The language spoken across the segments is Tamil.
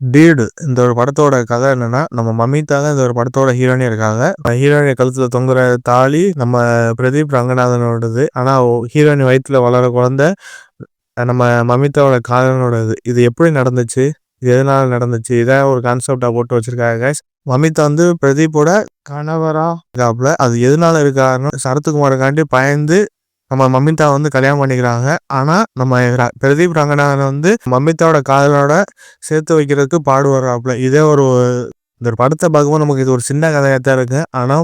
டீடு இந்த ஒரு படத்தோட கதை என்னன்னா நம்ம மமிதா தான் இந்த ஒரு படத்தோட ஹீரோனி இருக்காங்க. ஹீரோயினி கழுத்துல தொங்குற தாலி நம்ம பிரதீப் ரங்கநாதனோடது. ஆனா ஹீரோயின் வயிற்றுல வளர குழந்தை நம்ம மமிதாவோட காதலனோடது. இது எப்படி நடந்துச்சு? இது எதனால நடந்துச்சு? இதான் ஒரு கான்செப்டா போட்டு வச்சிருக்காங்க மமிதா வந்து பிரதீப்போட கணவரா இருக்காப்புல அது எதனால இருக்காருன்னு சரத்குமாருக்காண்டி பயந்து நம்ம மமிதா வந்து கல்யாணம் பண்ணிக்கிறாங்க. ஆனால் நம்ம பிரதீப் ரங்கநாதன் வந்து மமிதாவோட காதலோட சேர்த்து வைக்கிறதுக்கு பாடுவாராப்ல இதே ஒரு இந்த படத்தை பார்க்கும்போது நமக்கு இது ஒரு சின்ன கதையாக தான் இருக்கு ஆனால்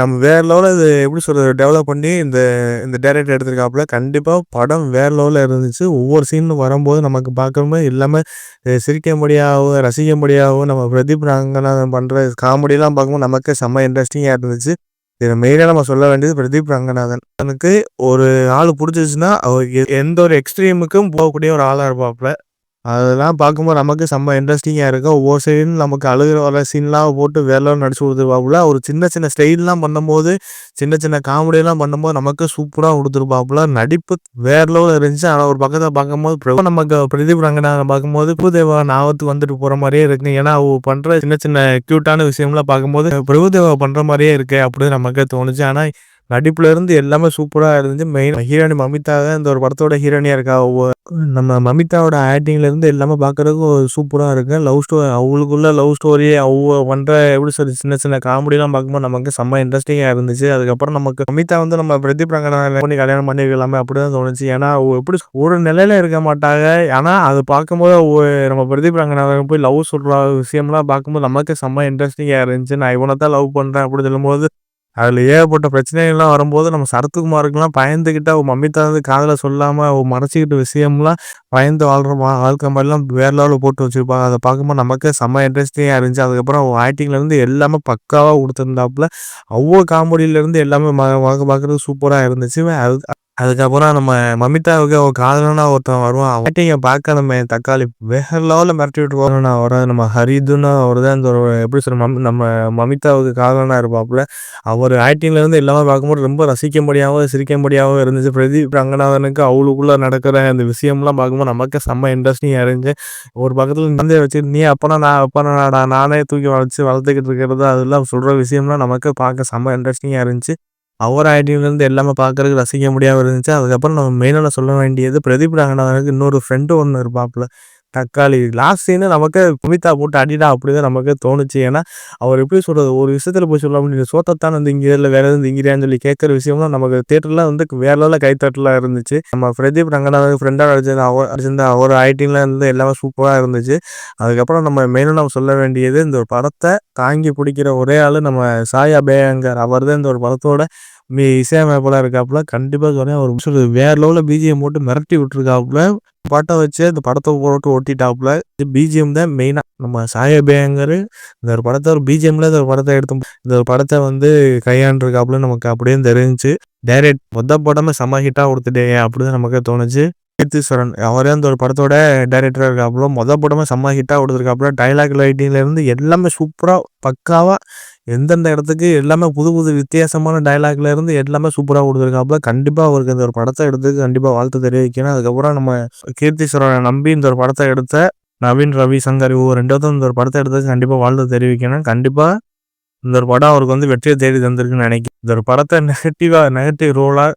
நம்ம வேற லெவலில் இது எப்படி சொல்றது டெவலப் பண்ணி இந்த இந்த டேரக்டர் எடுத்திருக்காப்புல கண்டிப்பாக படம் வேற லெவலில் இருந்துச்சு. ஒவ்வொரு சீன் வரும்போது நமக்கு பார்க்கும்போது எல்லாமே சிரிக்க முடியாவும் ரசிக்க முடியாவும் நம்ம பிரதீப் ரங்கநாதன் பண்ணுற காமெடியெலாம் பார்க்கும்போது நமக்கு செம்ம இன்ட்ரெஸ்டிங்காக இருந்துச்சு. இதை மெயினாக நம்ம சொல்ல வேண்டியது பிரதீப் ரங்கநாதன். அவனுக்கு ஒரு ஆள் பிடிச்சிச்சுன்னா அவர் எந்த ஒரு எக்ஸ்ட்ரீமுக்கும் போகக்கூடிய ஒரு ஆளாக இருப்பாப்புல அதெல்லாம் பார்க்கும்போது நமக்கு செம்ம இன்ட்ரெஸ்டிங்காக இருக்கும். ஒவ்வொரு சைடும் நமக்கு அழுகிற வர சீன்லாம் போட்டு வேலை நடிச்சு கொடுத்துருப்பாப்புல. ஒரு சின்ன சின்ன ஸ்டைல்லாம் பண்ணும்போது சின்ன சின்ன காமெடியெல்லாம் பண்ணும்போது நமக்கு சூப்பராக கொடுத்துருப்பாப்புல. நடிப்பு வேற லெவலில் இருந்துச்சு. ஆனால் ஒரு பக்கத்தை பார்க்கும்போது பிரபு நமக்கு பிரதீப் ரங்கநாதன் பார்க்கும்போது பிரபுதேவா நாவத்துக்கு வந்துட்டு போகிற மாதிரியே இருக்கு. ஏன்னா அவ பண்ணுற சின்ன சின்ன க்யூட்டான விஷயம்லாம் பார்க்கும்போது பிரபுதேவா பண்ணுற மாதிரியே இருக்கு அப்படின்னு நமக்கு தோணுச்சு. ஆனால் நடிப்புல இருந்து எல்லாமே சூப்பரா இருந்துச்சு. மெயின் ஹீரோனி மமிதா தான் இந்த ஒரு படத்தோட ஹீரோனியாக இருக்கா. நம்ம மமிதாவோட ஆக்டிங்ல இருந்து எல்லாமே பாக்குறதுக்கு சூப்பரா இருக்கும் லவ் ஸ்டோரி அவங்களுக்குள்ள லவ் ஸ்டோரி அவ்வளோ பண்ற எப்படி சொல்லி சின்ன சின்ன காமெடி எல்லாம் பார்க்கும்போது நமக்கு செம்ம இன்ட்ரெஸ்டிங்கா இருந்துச்சு. அதுக்கப்புறம் நமக்கு மமிதா வந்து நம்ம பிரதி ரங்கநாதன் பண்ணி கல்யாணம் பண்ணிக்கலாமே அப்படிதான் தோணுச்சு. ஏன்னா எப்படி ஒரு நிலையில இருக்க மாட்டாங்க. ஏன்னா அது பார்க்கும்போது நம்ம பிரதி ரங்கநாதன் போய் லவ் சொல்ற விஷயம்லாம் பார்க்கும்போது நமக்கு செம்ம இன்ட்ரெஸ்டிங்கா இருந்துச்சு நான் இவனை தான் லவ் பண்றேன் அப்படி சொல்லும்போது அதில் ஏகப்பட்ட பிரச்சனைகள்லாம் வரும்போது நம்ம சரத்குமாருக்குலாம் பயந்துக்கிட்ட அவள் மம்மித்தா வந்து காதில் சொல்லாமல் அவள் மறைச்சிக்கிட்ட விஷயம்லாம் பயந்து வாழ்கிற வாழ்க்கை மாதிரிலாம் வேற லெவலில் போட்டு வச்சுருப்பாங்க. அதை பார்க்கும்போது நமக்கு செம்ம இன்ட்ரெஸ்டிங்காக இருந்துச்சு. அதுக்கப்புறம் அவன் ஆக்டிங்லேருந்து எல்லாமே பக்காவாக கொடுத்துருந்தாப்புல. அவ்வளோ காமெடியிலேருந்து எல்லாமே பார்க்க பார்க்குறது சூப்பராக இருந்துச்சு. அது அதுக்கப்புறம் நம்ம மமிதாவுக்கு ஒரு காதலனா ஒருத்தன் வருவான். அவட்டையும் பார்க்க நம்ம தக்காளி வேற லெவலில் மிரட்டி விட்டு போறோம்னா வர நம்ம ஹரிதுன்னு அவர் தான் இந்த எப்படி சொல்ற நம்ம மமிதாவுக்கு காதலனா இருப்பாப்புல. அவர் ஆக்டிங்ல இருந்து எல்லாமே பார்க்கும்போது ரொம்ப ரசிக்கும்படியாகவும் சிரிக்கும்படியாகவும் இருந்துச்சு. பிரதீப் ரங்கநாதனுக்கு அவளுக்குள்ள நடக்கிற அந்த விஷயம்லாம் பார்க்கும்போது நமக்கு செம்ம இன்ட்ரெஸ்டிங்காக இருந்துச்சு ஒரு பக்கத்தில் நந்தே வச்சு நீ அப்பனா நான் அப்பனா நானே? தூக்கி வளர்ச்சி வளர்த்துக்கிட்டு இருக்கிறது அதெல்லாம் சொல்கிற விஷயம்லாம் நமக்கு பார்க்க செம்ம இன்ட்ரெஸ்டிங்காக இருந்துச்சு அவர் ஐடியிலேருந்து எல்லாமே பார்க்கறதுக்கு ரசிக்க முடியாமல் இருந்துச்சு. அதுக்கப்புறம் நம்ம மெயினாக சொல்ல வேண்டியது பிரதீப் ரங்கநாதனுக்கு இன்னொரு ஃப்ரெண்டு ஒன்று இருப்பாப்புல. தக்காளி. லாஸ்ட் சீனு நமக்கு குமிதா போட்டு அடிடா அப்படிதான் நமக்கு தோணுச்சு. ஏன்னா அவர் எப்படி சொல்றது? ஒரு விஷயத்துல போய் சொல்ல முடியும் சோத்தத்தான் வந்து இங்கே இல்லை வேற எதுவும் இங்கிறியான்னு சொல்லி கேட்குற விஷயம்லாம் நமக்கு தேட்டர்ல வந்து வேற லெவலில் கைத்தட்டல இருந்துச்சு. நம்ம பிரதீப் ரங்கநாதன் ஃப்ரெண்டாக அடிச்சிருந்த அவர் அடிச்சிருந்த அவர் ஐட்டிங்ல இருந்து எல்லாமே சூப்பராக இருந்துச்சு. அதுக்கப்புறம் நம்ம மெயினாக நம்ம சொல்ல வேண்டியது இந்த ஒரு படத்தை தாங்கி பிடிக்கிற ஒரே ஆள் நம்ம சாயா பேங்கர் அவர் தான் இந்த ஒரு படத்தோட இசையமைப்பாளர் இருக்காப்புல கண்டிப்பாக சொன்னேன். ஒரு சொல்லுது வேற லெவலில் பிஜிஎம் போட்டு மிரட்டி விட்டுருக்காப்புல. பாட்டை வச்சு அந்த படத்தை போட்டு இது பிஜிஎம் தான் மெயினாக நம்ம சாயபேங்கர் இந்த ஒரு படத்தை ஒரு பிஜிஎம்ல இந்த ஒரு படத்தை எடுத்தோம் இந்த ஒரு படத்தை வந்து கையாண்டுருக்காப்புல நமக்கு அப்படியே தெரிஞ்சு டைரக்ட் மொத்த படமே செம ஹிட்டாக கொடுத்துட்டேன் அப்படின்னு நமக்கு தோணுச்சு. கீர்த்திஸ்வரன் அவரே அந்த ஒரு படத்தோட டைரக்டராக இருக்காப்புல மொதல் படமே செம்ம ஹிட்டாக கொடுத்துருக்காப்புல. டைலாக் லைட்டிங்லேருந்து எல்லாமே சூப்பராக பக்காவாக எந்தெந்த இடத்துக்கு எல்லாமே புது புது வித்தியாசமான டைலாக்லேருந்து எல்லாமே சூப்பராக கொடுத்துருக்காப்புல. கண்டிப்பாக அவருக்கு இந்த ஒரு படத்தை எடுத்து கண்டிப்பாக வாழ்த்து தெரிவிக்கணும் அதுக்கப்புறம் நம்ம கீர்த்திஸ்வரனை நம்பி இந்த ஒரு படத்தை எடுத்த நவீன் ரவி சங்கர் இவங்க ரெண்டாவது இந்த ஒரு படத்தை எடுத்தது கண்டிப்பாக வாழ்த்து தெரிவிக்கணும் கண்டிப்பாக இந்த ஒரு படம் அவருக்கு வந்து வெற்றியை தேடி தந்திருக்குன்னு நினைக்கிறேன். இந்த ஒரு படத்தை நெகட்டிவாக நெகட்டிவ் ரோலாக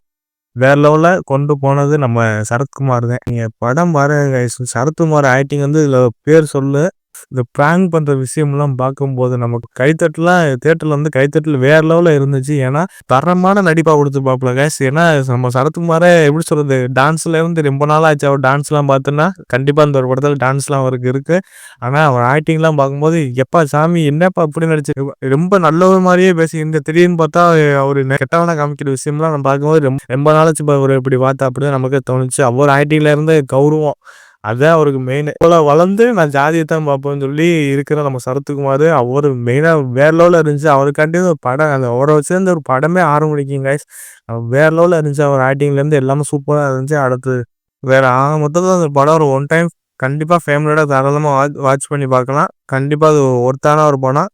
வேற லெவலில் கொண்டு போனது நம்ம சரத்குமார் தான். நீங்கள் படம் பாருங்க சரத்குமார் ஆக்டிங் வந்து இதில் பேர் சொல்லு. இந்த ப்ராங்க் பண்ணுற விஷயம்லாம் பார்க்கும்போது நமக்கு கைத்தட்டலாம் தேட்டரில் வந்து கைத்தட்டல் வேற லெவலில் இருந்துச்சு. ஏன்னா தரமான நடிப்பாக பார்ப்பல கேஸ் ஏன்னா நம்ம சரத்குமாரே எப்படி சொல்றது டான்ஸ்ல இருந்து ரொம்ப நாள் ஆச்சு. அவர் டான்ஸ்லாம் பார்த்தோன்னா கண்டிப்பாக அந்த ஒரு படத்தில் டான்ஸ்லாம் அவருக்கு இருக்கு. ஆனால் அவர் ஆக்டிங்லாம் பார்க்கும்போது எப்பா சாமி என்னப்பா இப்படி நடிச்சு ரொம்ப நல்ல ஒரு மாதிரியே பேசி இந்த திடீர்னு பார்த்தா அவர் கெட்டவனா காமிக்கிற விஷயம்லாம் நம்ம பார்க்கும்போது ரொம்ப ரொம்ப நாளாச்சு அவர் இப்படி பார்த்தா அப்படின்னு நமக்கு தோணுச்சு. அவர் ஆக்டிங்ல இருந்து கௌரவம். அதுதான் அவருக்கு மெயின் இவ்வளோ வளர்ந்து நான் ஜாதியை தான் பார்ப்பேன்னு சொல்லி இருக்கிற நம்ம சரத்குமார் அவர் மெயினாக வேற லெவலில் இருந்துச்சு. அவருக்காண்டி ஒரு படம் அந்த அவரை சேர்ந்த ஒரு படமே ஆரம்பிக்கும் கைஸ் வேற லெவலில் இருந்துச்சு. அவர் ஆக்டிங்லேருந்து எல்லாமே சூப்பராக இருந்துச்சு. அடுத்து வேற ஆக மொத்தத்தில் அந்த படம் ஒரு ஒன் டைம் கண்டிப்பாக ஃபேமிலியோட தாராளமாக வாட்ச் வாட்ச் பண்ணி பார்க்கலாம். கண்டிப்பாக அது ஒருத்தான ஒரு படம்.